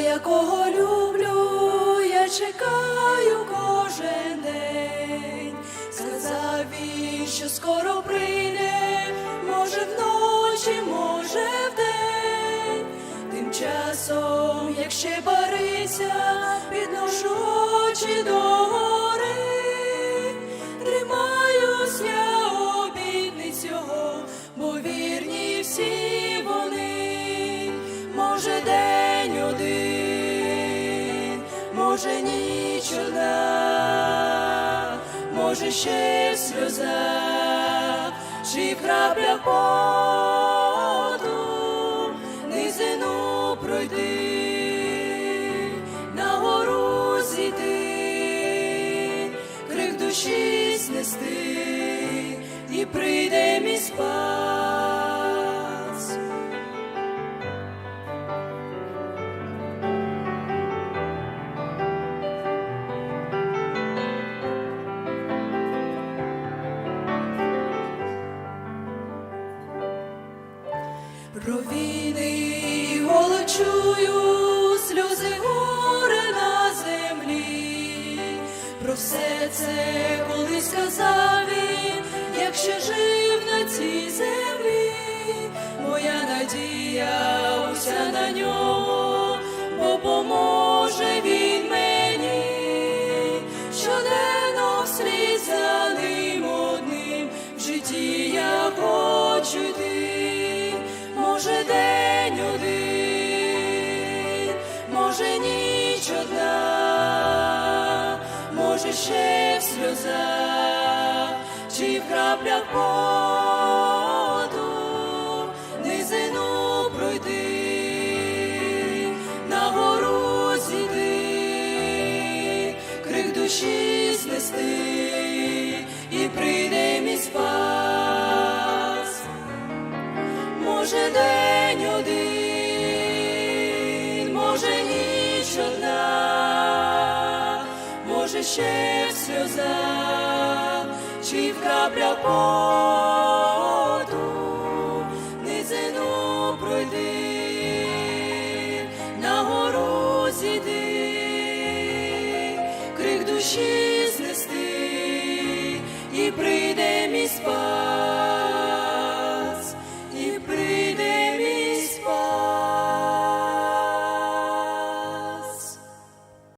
якого люблю, я чекаю кожен день. Сказав він, що скоро прийде, може вночі, може вдень. Тим часом, як ще барися, підношу очі до може день один, може ніч одна, може ще сльоза, чи крапля поту, низину пройти, на гору зійти, крик душі снести, і прийде мій спас. Про війни і голод чую, сльози горе на землі. Про все це колись сказав він, як жив на цій землі. Моя надія уся на нього, бо поможе він мені, щоденно вслід одним житті може в сльозах, чи в краплях поту, низину пройти, на гору зійти, крик душі знести, і прийде мій спас. Може день може ще в сльозах, чи в краплях поту, низину пройди, на гору зійди, крик душі знести, і прийде мій спас.